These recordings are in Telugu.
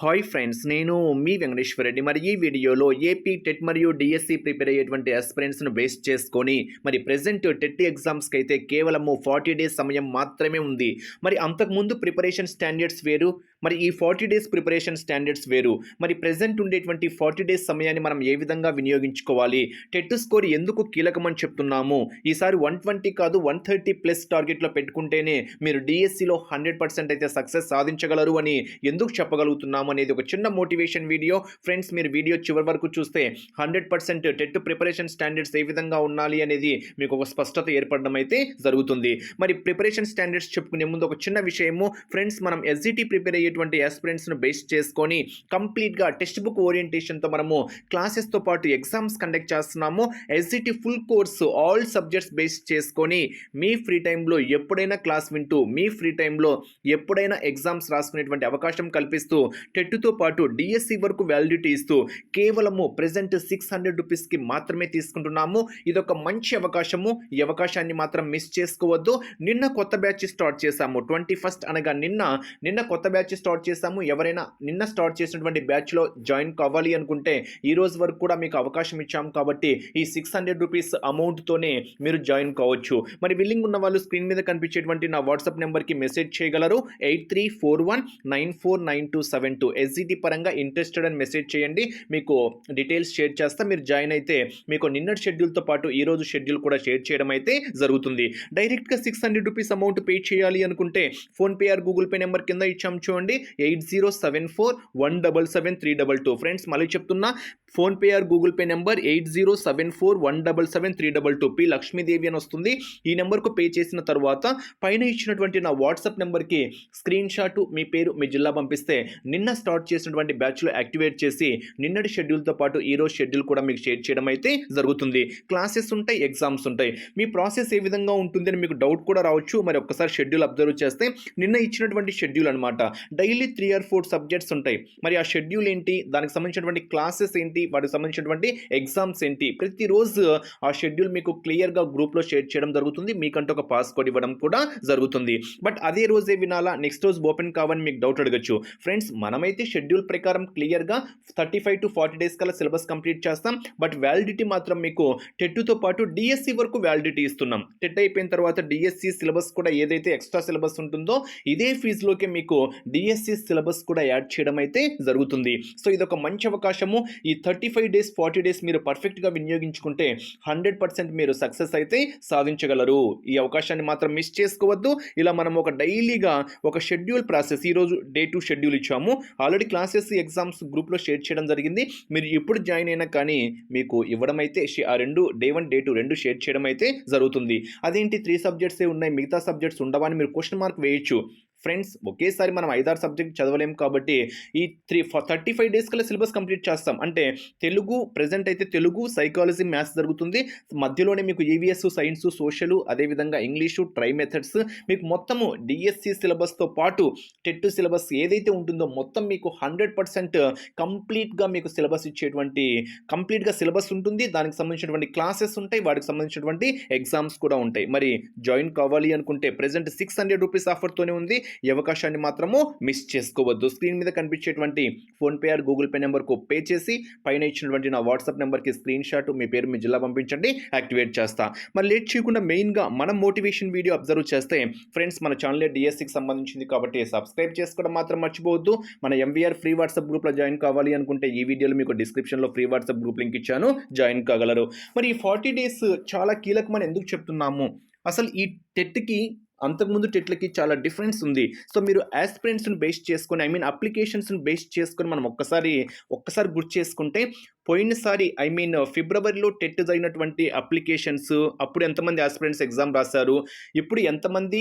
హాయ్ ఫ్రెండ్స్ నేను మీ వెంకటేశ్వర రెడ్డి. మరి ఈ వీడియోలో ఏపీ టెట్ మరియు డిఎస్సి ప్రిపేర్ అయ్యేటువంటి ఆస్పిరెంట్స్ను బేస్ చేసుకొని మరి ప్రజెంట్ టెట్ ఎగ్జామ్స్కి అయితే కేవలము ఫార్టీ డేస్ సమయం మాత్రమే ఉంది. మరి అంతకుముందు ప్రిపరేషన్ స్టాండర్డ్స్ వేరు మరి ఈ ఫార్టీ డేస్ ప్రిపరేషన్ స్టాండర్డ్స్ వేరు. మరి ప్రజెంట్ ఉండేటువంటి ఫార్టీ డేస్ సమయాన్ని మనం ఏ విధంగా వినియోగించుకోవాలి? టెట్ స్కోర్ ఎందుకు కీలకమని చెప్తున్నాము? ఈసారి వన్ ట్వంటీ కాదు వన్ థర్టీ ప్లస్ టార్గెట్లో పెట్టుకుంటేనే మీరు డిఎస్సిలో హండ్రెడ్ పర్సెంట్ అయితే సక్సెస్ సాధించగలరు అని ఎందుకు చెప్పగలుగుతున్నాము అనేది ఒక చిన్న మోటివేషన్ వీడియో. ఫ్రెండ్స్ మీరు వీడియో చివరి వరకు చూస్తే hundred percent TET preparation standards ఏ విధంగా ఉండాలి అనేది మీకు ఒక స్పష్టత ఏర్పడడం అయితే జరుగుతుంది. మరి ప్రిపరేషన్ స్టాండర్డ్స్ చెప్పుకునే ముందు ఒక చిన్న విషయము. ఫ్రెండ్స్ మనం ఎస్జిటి ప్రిపేర్ అయ్యేటువంటి ఆస్పిరెంట్స్ను బేస్ చేసుకొని కంప్లీట్గా టెక్స్ట్ బుక్ ఓరియంటేషన్తో మనము క్లాసెస్తో పాటు ఎగ్జామ్స్ కండక్ట్ చేస్తున్నాము. SGT full course all subjects base చేసుకొని మీ ఫ్రీ టైంలో ఎప్పుడైనా క్లాస్ వింటూ మీ ఫ్రీ టైంలో ఎప్పుడైనా ఎగ్జామ్స్ రాసుకునేటువంటి అవకాశం కల్పిస్తూ టెట్తో పాటు డిఎస్సి వరకు వ్యాలిడిటీ ఇస్తూ కేవలము ప్రజెంట్ సిక్స్ హండ్రెడ్ రూపీస్కి మాత్రమే తీసుకుంటున్నాము. ఇదొక మంచి అవకాశము. ఈ అవకాశాన్ని మాత్రం మిస్ చేసుకోవద్దు. నిన్న కొత్త బ్యాచ్ స్టార్ట్ చేశాము. ట్వంటీ ఫస్ట్ అనగా నిన్న. నిన్న కొత్త బ్యాచ్ స్టార్ట్ చేశాము ఎవరైనా నిన్న స్టార్ట్ చేసినటువంటి బ్యాచ్లో జాయిన్ కావాలి అనుకుంటే ఈ రోజు వరకు కూడా మీకు అవకాశం ఇచ్చాము కాబట్టి ఈ సిక్స్ హండ్రెడ్ రూపీస్ అమౌంట్తోనే మీరు జాయిన్ కావచ్చు. మరి విల్లింగ్ ఉన్న వాళ్ళు స్క్రీన్ మీద కనిపించేటువంటి నా వాట్సాప్ నెంబర్కి మెసేజ్ చేయగలరు. Eight three four one nine four nine two seven two. SGT పరంగా ఇంట్రెస్టెడ్ అని మెసేజ్ చేయండి. మీకు డీటెయిల్స్ షేర్ చేస్తా. మీరు జాయిన్ అయితే మీకు నిన్నటి షెడ్యూల్తో పాటు ఈ రోజు షెడ్యూల్ కూడా షేర్ చేయడం అయితే జరుగుతుంది. డైరెక్ట్గా six hundred rupees amount pay చేయాలి అనుకుంటే PhonePe or Google Pay number కింద ఇచ్చాము చూడండి. Eight zero seven four one double seven three double two. Friends మళ్ళీ చెప్తున్నా PhonePe or Google Pay number eight zero seven four one double seven three double two P. Lakshmidevi అని వస్తుంది. ఈ నెంబర్కు పే చేసిన తర్వాత పైన ఇచ్చినటువంటి నా వాట్సాప్ నెంబర్కి స్క్రీన్ షాట్ మీ పేరు మీ జిల్లా పంపిస్తే నిన్న స్టార్ట్ చేసినటువంటి బ్యాచ్లో యాక్టివేట్ చేసి నిన్నటి షెడ్యూల్తో పాటు ఈ రోజు షెడ్యూల్ కూడా మీకు షేర్ చేయడం అయితే జరుగుతుంది. క్లాసెస్ ఉంటాయి ఎగ్జామ్స్ ఉంటాయి. మీ ప్రాసెస్ ఏ విధంగా ఉంటుంది అని మీకు డౌట్ కూడా రావచ్చు. మరి ఒక్కసారి షెడ్యూల్ అబ్జర్వ్ చేస్తే నిన్న ఇచ్చినటువంటి షెడ్యూల్ అనమాట daily three or four subjects ఉంటాయి. మరి ఆ షెడ్యూల్ ఏంటి? దానికి సంబంధించినటువంటి క్లాసెస్ ఏంటి? వాటికి సంబంధించినటువంటి ఎగ్జామ్స్ ఏంటి? ప్రతిరోజు ఆ షెడ్యూల్ మీకు క్లియర్గా గ్రూప్లో షేర్ చేయడం జరుగుతుంది. మీకంటూ ఒక పాస్ కోడ్ ఇవ్వడం కూడా జరుగుతుంది. బట్ అదే రోజే వినాలా? నెక్స్ట్ రోజు ఓపెన్ కావని మీకు డౌట్ అడగచ్చు. ఫ్రెండ్స్ మనమైతే షెడ్యూల్ ప్రకారం క్లియర్గా thirty five to forty days కల్లా సిలబస్ కంప్లీట్ చేస్తాం. బట్ వ్యాలిడిటీ మాత్రం మీకు టెట్టుతో పాటు డిఎస్సి వరకు వ్యాలిడిటీ ఇస్తున్నాం. టెట్ అయిపోయిన తర్వాత డిఎస్సి సిలబస్ కూడా ఏదైతే ఎక్స్ట్రా సిలబస్ ఉంటుందో ఇదే ఫీజులోకి మీకు డిఎస్సి సిలబస్ కూడా యాడ్ చేయడం అయితే జరుగుతుంది. సో ఇది ఒక మంచి అవకాశము. ఈ thirty five days forty days మీరు పర్ఫెక్ట్గా వినియోగించుకుంటే హండ్రెడ్ పర్సెంట్ మీరు సక్సెస్ అయితే సాధించగలరు. ఈ అవకాశాన్ని మాత్రం మిస్ చేసుకోవద్దు. ఇలా మనం ఒక డైలీగా ఒక షెడ్యూల్ ప్రాసెస్ ఈరోజు డే టు షెడ్యూల్ ఇచ్చాము. ఆల్రెడీ క్లాసెస్ ఎగ్జామ్స్ గ్రూప్లో షేర్ చేయడం జరిగింది. మీరు ఎప్పుడు జాయిన్ అయినా కానీ మీకు ఇవ్వడం అయితే షే- ఆ రెండు డే వన్ డే టూ రెండు షేర్ చేయడం అయితే జరుగుతుంది. అదేంటి? త్రీ సబ్జెక్ట్సే ఉన్నాయి? మిగతా సబ్జెక్ట్స్ ఉండవా? అని మీరు క్వశ్చన్ మార్క్ వేయచ్చు. ఫ్రెండ్స్ ఒకేసారి మనం ఐదారు సబ్జెక్ట్ చదవలేం కాబట్టి ఈ త్రీ థర్టీ ఫైవ్ డేస్ కల్లా సిలబస్ కంప్లీట్ చేస్తాం. అంటే తెలుగు ప్రజెంట్ అయితే తెలుగు సైకాలజీ మ్యాథ్స్ జరుగుతుంది. మధ్యలోనే మీకు ఈవీఎస్ సైన్స్ సోషల్ అదేవిధంగా ఇంగ్లీషు ట్రై మెథడ్స్ మీకు మొత్తము డిఎస్సి సిలబస్తో పాటు టెట్ సిలబస్ ఏదైతే ఉంటుందో మొత్తం మీకు హండ్రెడ్ పర్సెంట్ కంప్లీట్గా మీకు సిలబస్ ఇచ్చేటువంటి కంప్లీట్గా సిలబస్ ఉంటుంది. దానికి సంబంధించినటువంటి క్లాసెస్ ఉంటాయి. వాటికి సంబంధించినటువంటి ఎగ్జామ్స్ కూడా ఉంటాయి. మరి జాయిన్ కావాలి అనుకుంటే ప్రజెంట్ సిక్స్ హండ్రెడ్ రూపీస్ ఆఫర్తోనే ఉంది. ఈ అవకాశాన్ని మాత్రము మిస్ చేసుకోవద్దు. స్క్రీన్ మీద కనిపించేటువంటి ఫోన్పే ఆర్ గూగుల్ పే నెంబర్కు పే చేసి పైన ఇచ్చినటువంటి నా వాట్సాప్ నెంబర్కి స్క్రీన్ షాట్ మీ పేరు మీ జిల్లా పంపించండి యాక్టివేట్ చేస్తా. మరి లేట్ చేయకుండా మెయిన్గా మనం మోటివేషన్ వీడియో అబ్జర్వ్ చేస్తే ఫ్రెండ్స్ మన ఛానల్ డిఎస్సికి సంబంధించింది కాబట్టి సబ్స్క్రైబ్ చేసుకోవడం మాత్రం మర్చిపోవద్దు. మన ఎంవీఆర్ ఫ్రీ వాట్సాప్ గ్రూప్లో జాయిన్ కావాలి అనుకుంటే ఈ వీడియోలో మీకు డిస్క్రిప్షన్లో ఫ్రీ వాట్సాప్ గ్రూప్ లింక్ ఇచ్చాను జాయిన్ కాగలరు. మరి ఈ ఫార్టీ డేస్ చాలా కీలకమని ఎందుకు చెప్తున్నాము? అసలు ఈ టెట్కి అంతకుముందు టెట్లకి చాలా డిఫరెన్స్ ఉంది. సో మీరు యాస్పిరెంట్స్ని బేస్ చేసుకొని ఐ మీన్ అప్లికేషన్స్ని బేస్ చేసుకొని మనం ఒక్కసారి ఒక్కసారి గుర్తు చేసుకుంటే పోయినసారి ఐ మీన్ ఫిబ్రవరిలో టెట్ జరిగినటువంటి అప్లికేషన్స్ అప్పుడు ఎంతమంది ఆస్పిరెంట్స్ ఎగ్జామ్ రాశారు ఇప్పుడు ఎంతమంది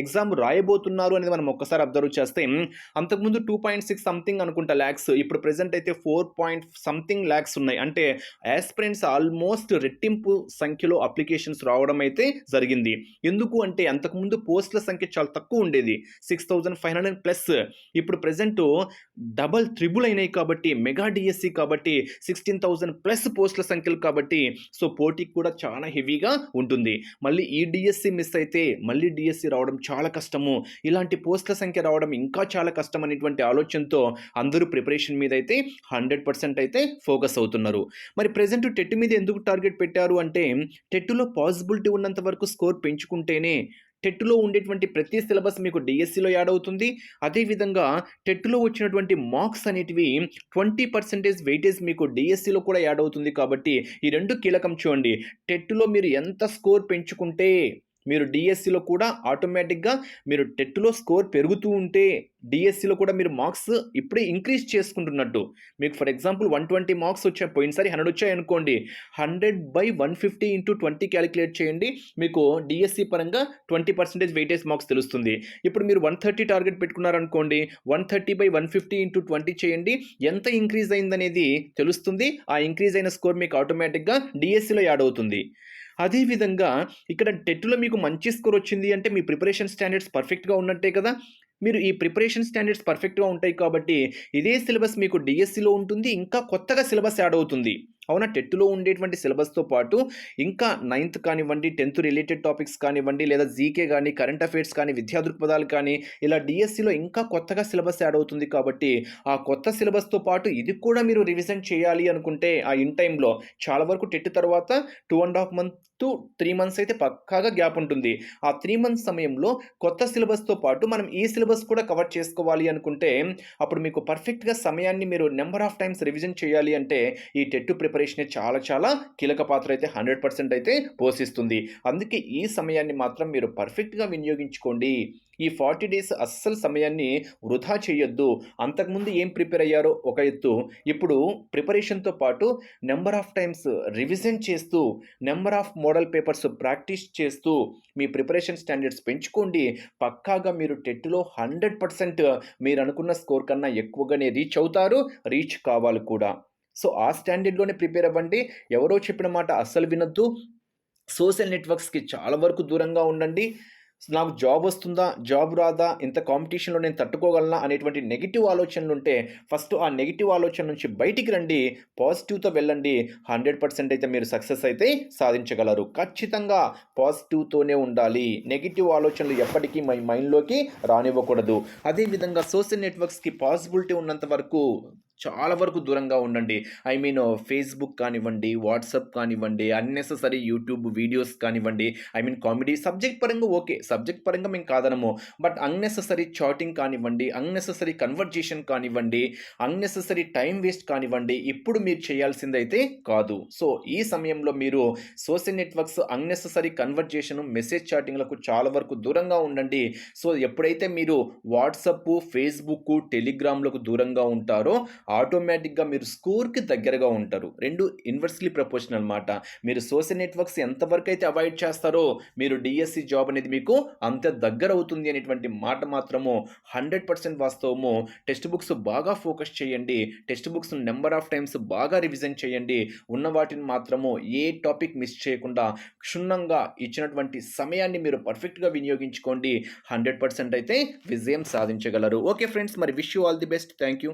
ఎగ్జామ్ రాయబోతున్నారు అనేది మనం ఒక్కసారి అబ్జర్వ్ చేస్తే అంతకుముందు టూ పాయింట్ సిక్స్ సంథింగ్ అనుకుంటా ల్యాక్స్ ఇప్పుడు ప్రెసెంట్ అయితే ఫోర్ పాయింట్ సంథింగ్ ల్యాక్స్ ఉన్నాయి. అంటే ఆస్పిరెంట్స్ ఆల్మోస్ట్ రెట్టింపు సంఖ్యలో అప్లికేషన్స్ రావడం అయితే జరిగింది. ఎందుకు అంటే అంతకుముందు ముందు పోస్టుల సంఖ్య చాలా తక్కువ ఉండేది. Six thousand five hundred plus ఇప్పుడు ప్రజెంట్ డబల్ త్రిబుల్ అయినాయి కాబట్టి మెగా డిఎస్సి కాబట్టి సిక్స్టీన్ థౌజండ్ ప్లస్ పోస్టుల సంఖ్యలు కాబట్టి సో పోటీ కూడా చాలా హెవీగా ఉంటుంది. మళ్ళీ ఈ డిఎస్సి మిస్ అయితే మళ్ళీ డిఎస్సి రావడం చాలా కష్టము. ఇలాంటి పోస్టుల సంఖ్య రావడం ఇంకా చాలా కష్టం అనేటువంటి ఆలోచనతో అందరూ ప్రిపరేషన్ మీద అయితే హండ్రెడ్ పర్సెంట్ అయితే ఫోకస్ అవుతున్నారు. మరి ప్రజెంట్ టెట్ మీద ఎందుకు టార్గెట్ పెట్టారు అంటే టెట్లో పాసిబిలిటీ ఉన్నంత వరకు స్కోర్ పెంచుకుంటేనే టెట్లో ఉండేటువంటి ప్రతి సిలబస్ మీకు డిఎస్సిలో యాడ్ అవుతుంది. అదేవిధంగా టెట్లో వచ్చినటువంటి మార్క్స్ అనేటివి ట్వంటీ పర్సెంటేజ్ వెయిటేజ్ మీకు డిఎస్సిలో కూడా యాడ్ అవుతుంది కాబట్టి ఈ రెండు కీలకం చూడండి. టెట్లో మీరు ఎంత స్కోర్ పెంచుకుంటే మీరు డిఎస్సిలో కూడా ఆటోమేటిక్గా మీరు టెట్లో స్కోర్ పెరుగుతూ ఉంటే డిఎస్సిలో కూడా మీరు మార్క్స్ ఇప్పుడే ఇంక్రీజ్ చేసుకుంటున్నట్టు. మీకు for example one twenty marks వచ్చాయి. పోయినసారి హండ్రెడ్ వచ్చాయి అనుకోండి. Hundred by one fifty into twenty calculate చేయండి. మీకు డిఎస్సి పరంగా ట్వంటీ పర్సెంటేజ్ వెయిటేజ్ మార్క్స్ తెలుస్తుంది. ఇప్పుడు మీరు one thirty target పెట్టుకున్నారనుకోండి one thirty by one fifty into twenty చేయండి. ఎంత ఇంక్రీజ్ అయిందనేది తెలుస్తుంది. ఆ ఇంక్రీజ్ అయిన స్కోర్ మీకు ఆటోమేటిక్గా డిఎస్సిలో యాడ్ అవుతుంది. అదేవిధంగా ఇక్కడ టెట్లో మీకు మంచి స్కోర్ వచ్చింది అంటే మీ ప్రిపరేషన్ స్టాండర్డ్స్ పర్ఫెక్ట్గా ఉన్నట్టే కదా? మీరు ఈ ప్రిపరేషన్ స్టాండర్డ్స్ పర్ఫెక్ట్గా ఉంటాయి కాబట్టి ఇదే సిలబస్ మీకు డిఎస్సిలో ఉంటుంది ఇంకా కొత్తగా సిలబస్ యాడ్ అవుతుంది. అవునా? టెట్లో ఉండేటువంటి సిలబస్తో పాటు ఇంకా నైన్త్ కానివ్వండి టెన్త్ రిలేటెడ్ టాపిక్స్ కానివ్వండి లేదా జీకే కానీ కరెంట్ అఫైర్స్ కానీ విద్యా దృక్పథాలు కానీ ఇలా డిఎస్సిలో ఇంకా కొత్తగా సిలబస్ యాడ్ అవుతుంది కాబట్టి ఆ కొత్త సిలబస్తో పాటు ఇది కూడా మీరు రివిజన్ చేయాలి అనుకుంటే ఆ ఇన్ టైంలో చాలా వరకు టెట్ తర్వాత two and half month to three months అయితే పక్కాగా గ్యాప్ ఉంటుంది. ఆ త్రీ మంత్స్ సమయంలో కొత్త సిలబస్తో పాటు మనం ఈ సిలబస్ కూడా కవర్ చేసుకోవాలి అనుకుంటే అప్పుడు మీకు పర్ఫెక్ట్గా సమయాన్ని మీరు నెంబర్ ఆఫ్ టైమ్స్ రివిజన్ చేయాలి అంటే ఈ టెట్ ప్రిపరేషన్ చాలా చాలా కీలక పాత్ర అయితే హండ్రెడ్ పర్సెంట్ అయితే పోషిస్తుంది. అందుకే ఈ సమయాన్ని మాత్రం మీరు పర్ఫెక్ట్గా వినియోగించుకోండి. ఈ ఫార్టీ డేస్ అస్సలు సమయాన్ని వృధా చేయొద్దు. అంతకుముందు ఏం ప్రిపేర్ అయ్యారో ఒక ఎత్తు. ఇప్పుడు ప్రిపరేషన్తో పాటు నెంబర్ ఆఫ్ టైమ్స్ రివిజన్ చేస్తూ number of model papers practice చేస్తూ మీ ప్రిపరేషన్ స్టాండర్డ్స్ పెంచుకోండి. పక్కాగా మీరు టెట్లో హండ్రెడ్ పర్సెంట్ మీరు అనుకున్న స్కోర్ కన్నా ఎక్కువగానే రీచ్ అవుతారు. రీచ్ కావాలి కూడా. సో ఆ స్టాండర్డ్లోనే ప్రిపేర్ అవ్వండి. ఎవరో చెప్పిన మాట అస్సలు వినొద్దు. సోషల్ నెట్వర్క్స్కి చాలా వరకు దూరంగా ఉండండి. నాకు జాబ్ వస్తుందా? జాబ్ రాదా? ఇంత కాంపిటీషన్లో నేను తట్టుకోగలనా? అనేటువంటి నెగిటివ్ ఆలోచనలు ఉంటే ఫస్ట్ ఆ నెగిటివ్ ఆలోచన నుంచి బయటికి రండి. పాజిటివ్తో వెళ్ళండి. హండ్రెడ్ పర్సెంట్ అయితే మీరు సక్సెస్ అయితే సాధించగలరు. ఖచ్చితంగా పాజిటివ్తోనే ఉండాలి. నెగిటివ్ ఆలోచనలు ఎప్పటికీ మై మైండ్లోకి రానివ్వకూడదు. అదేవిధంగా సోషల్ నెట్వర్క్స్కి పాసిబిలిటీ ఉన్నంత వరకు చాలా వరకు దూరంగా ఉండండి. ఐ మీన్ ఫేస్బుక్ కానివ్వండి వాట్సాప్ కానివ్వండి అన్నెసెసరీ యూట్యూబ్ వీడియోస్ కానివ్వండి. ఐ మీన్ కామెడీ సబ్జెక్ట్ పరంగా ఓకే సబ్జెక్ట్ పరంగా మేము కాదనము. బట్ అన్నెసెసరీ చాటింగ్ కానివ్వండి అన్నెసెసరీ కన్వర్జేషన్ కానివ్వండి అన్నెసెసరీ టైం వేస్ట్ కానివ్వండి ఇప్పుడు మీరు చేయాల్సిందైతే కాదు. సో ఈ సమయంలో మీరు social networks unnecessary conversation message చాటింగ్లకు చాలా వరకు దూరంగా ఉండండి. సో ఎప్పుడైతే మీరు వాట్సప్ ఫేస్బుక్ టెలిగ్రామ్లకు దూరంగా ఉంటారో ఆటోమేటిక్గా మీరు స్కోర్కి దగ్గరగా ఉంటారు. రెండు ఇన్వర్స్లీ ప్రపోర్షన్ అనమాట మీరు సోషల్ నెట్వర్క్స్ ఎంతవరకు అయితే అవాయిడ్ చేస్తారో మీరు డిఎస్సి జాబ్ అనేది మీకు అంత దగ్గర అవుతుంది అనేటువంటి మాట మాత్రము హండ్రెడ్ పర్సెంట్ వాస్తవము. టెక్స్ట్ బుక్స్ బాగా ఫోకస్ చేయండి. Text books number of times బాగా రివిజన్ చేయండి. ఉన్న వాటిని మాత్రము ఏ టాపిక్ మిస్ చేయకుండా క్షుణ్ణంగా ఇచ్చినటువంటి సమయాన్ని మీరు పర్ఫెక్ట్గా వినియోగించుకోండి. హండ్రెడ్ పర్సెంట్ అయితే విజయం సాధించగలరు. ఓకే ఫ్రెండ్స్ మరి wish you all the best. Thank you